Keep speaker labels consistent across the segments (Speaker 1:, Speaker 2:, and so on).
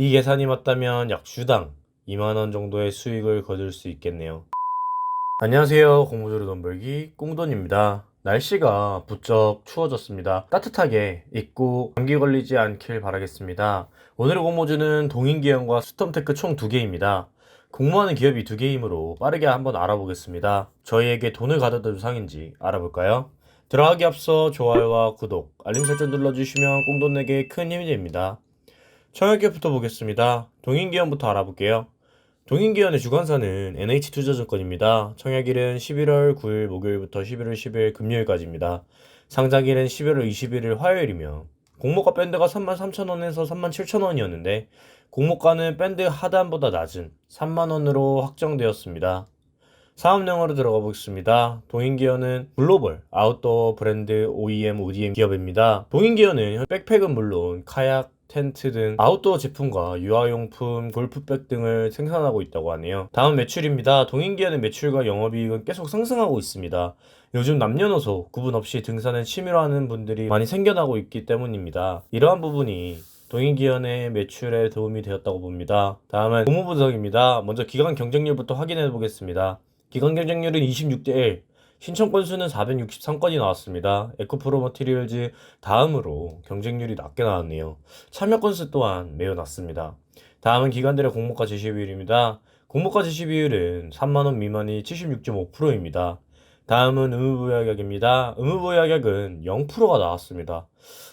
Speaker 1: 이 계산이 맞다면 약 주당 2만원 정도의 수익을 거둘 수 있겠네요. 안녕하세요. 공무조로 돈 벌기 꽁돈입니다. 날씨가 부쩍 추워졌습니다. 따뜻하게 입고 감기 걸리지 않길 바라겠습니다. 오늘의 공모주는 동인기형과 스톰테크 총 두 개입니다. 공모하는 기업이 두 개이므로 빠르게 한번 알아보겠습니다. 저희에게 돈을 가져다 줄 상인지 알아볼까요? 들어가기 앞서 좋아요와 구독, 알림 설정 눌러주시면 꽁돈 내게 큰 힘이 됩니다. 청약기업부터 보겠습니다. 동인기형부터 알아볼게요. 동인기현의 주관사는 NH투자증권입니다. 청약일은 11월 9일 목요일부터 11월 10일 금요일까지입니다. 상장일은 11월 21일 화요일이며 공모가 밴드가 33,000원에서 37,000원이었는데 공모가는 밴드 하단보다 낮은 3만원으로 확정되었습니다. 사업 내용으로 들어가 보겠습니다. 동인기어는 글로벌 아웃도어 브랜드 OEM, ODM 기업입니다. 동인기어는 백팩은 물론 카약, 텐트 등 아웃도어 제품과 유아용품, 골프백 등을 생산하고 있다고 하네요. 다음 매출입니다. 동인기어는 매출과 영업이익은 계속 상승하고 있습니다. 요즘 남녀노소 구분 없이 등산을 취미로 하는 분들이 많이 생겨나고 있기 때문입니다. 이러한 부분이 동인기현의 매출에 도움이 되었다고 봅니다. 다음은 공모 분석입니다. 먼저 기간 경쟁률부터 확인해 보겠습니다. 기간 경쟁률은 26대 1, 신청 건수는 463건이 나왔습니다. 에코프로 머티리얼즈 다음으로 경쟁률이 낮게 나왔네요. 참여 건수 또한 매우 낮습니다. 다음은 기관들의 공모가 제시 비율입니다. 공모가 제시 비율은 3만원 미만이 76.5%입니다. 다음은 의무보유하격입니다. 의무보유하격은 0%가 나왔습니다.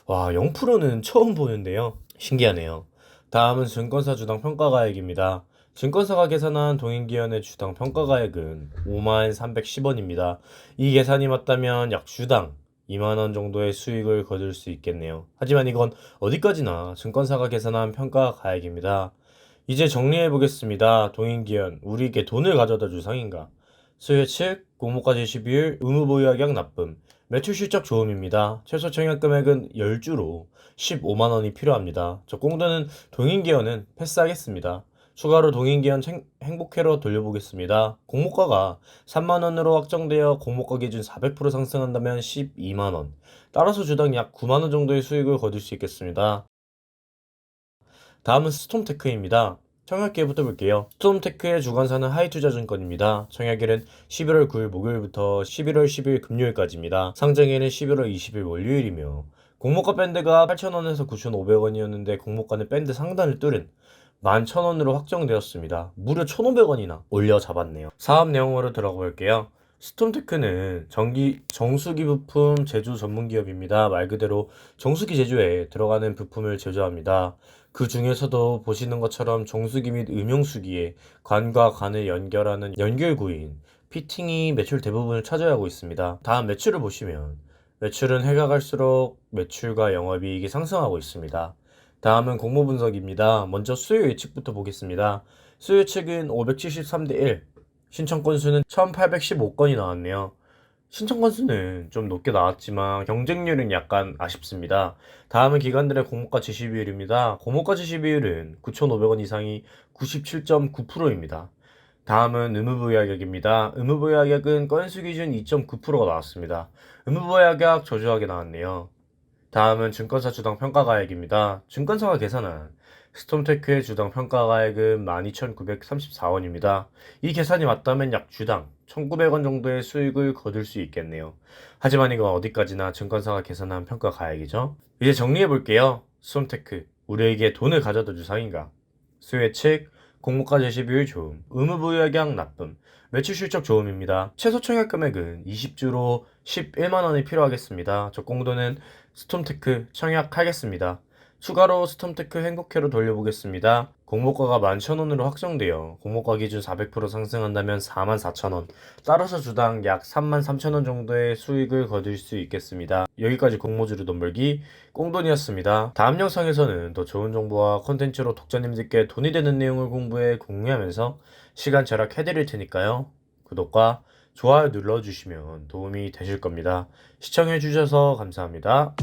Speaker 1: 와, 0%는 처음 보는데요. 신기하네요. 다음은 증권사 주당 평가가액입니다. 증권사가 계산한 동인기현의 주당 평가가액은 5만 310원입니다. 이 계산이 맞다면 약 주당 2만원 정도의 수익을 거둘 수 있겠네요. 하지만 이건 어디까지나 증권사가 계산한 평가가액입니다. 이제 정리해 보겠습니다. 동인기현, 우리에게 돈을 가져다 줄 상인가? 수요 측, 공모가 제시 비율, 의무보유하격 납품, 매출 실적 조음입니다. 최소 청약 금액은 10주로 15만원이 필요합니다. 저 꽁도는 동인기현은 패스하겠습니다. 추가로 동인기현 행- 행복회로 돌려보겠습니다. 공모가가 3만원으로 확정되어 공모가 기준 400% 상승한다면 12만원. 따라서 주당 약 9만원 정도의 수익을 거둘 수 있겠습니다. 다음은 스톰테크입니다. 청약기회부터 볼게요. 스톰테크의 주관사는 하이투자증권입니다. 청약일은 11월 9일 목요일부터 11월 10일 금요일까지입니다. 상장일은 11월 20일 월요일이며 공모가 밴드가 8,000원에서 9,500원이었는데 공모가는 밴드 상단을 뚫은 11,000원으로 확정되었습니다. 무려 1,500원이나 올려 잡았네요. 사업 내용으로 들어가 볼게요. 스톰테크는 전기 정수기 부품 제조 전문 기업입니다. 말 그대로 정수기 제조에 들어가는 부품을 제조합니다. 그 중에서도 보시는 것처럼 정수기 및 음용수기에 관과 관을 연결하는 연결구인 피팅이 매출 대부분을 차지하고 있습니다. 다음 매출을 보시면 매출은 해가 갈수록 매출과 영업이익이 상승하고 있습니다. 다음은 공모 분석입니다. 먼저 수요 예측부터 보겠습니다. 수요 예측은 573대 1, 신청 건수는 1815건이 나왔네요. 신청 건수는 좀 높게 나왔지만 경쟁률은 약간 아쉽습니다. 다음은 기관들의 공모가 지시 비율입니다. 공모가 지시 비율은 9,500원 이상이 97.9%입니다. 다음은 의무부여하격입니다. 의무부여하격은 건수 기준 2.9%가 나왔습니다. 의무부여하격 저조하게 나왔네요. 다음은 증권사 주당 평가가액입니다. 증권사가 계산한 스톰테크의 주당 평가가액은 12,934원입니다. 이 계산이 맞다면 약 주당 1,900원 정도의 수익을 거둘 수 있겠네요. 하지만 이건 어디까지나 증권사가 계산한 평가가액이죠. 이제 정리해 볼게요. 스톰테크, 우리에게 돈을 가져다 줄 상인가? 수요 측 공모가 제시 비율 좋음, 의무부여하격 나쁨, 매출 실적 좋음입니다. 최소 청약 금액은 20주로 11만원이 필요하겠습니다. 저 공도는 스톰테크 청약하겠습니다. 추가로 스톰테크 행복회로 돌려보겠습니다. 공모가가 11,000원으로 확정되어 공모가 기준 400% 상승한다면 44,000원, 따라서 주당 약 33,000원 정도의 수익을 거둘 수 있겠습니다. 여기까지 공모주로 돈 벌기 꽁돈이었습니다. 다음 영상에서는 더 좋은 정보와 콘텐츠로 독자님들께 돈이 되는 내용을 공부해 공유하면서 시간 절약해드릴 테니까요. 구독과 좋아요 눌러주시면 도움이 되실 겁니다. 시청해주셔서 감사합니다.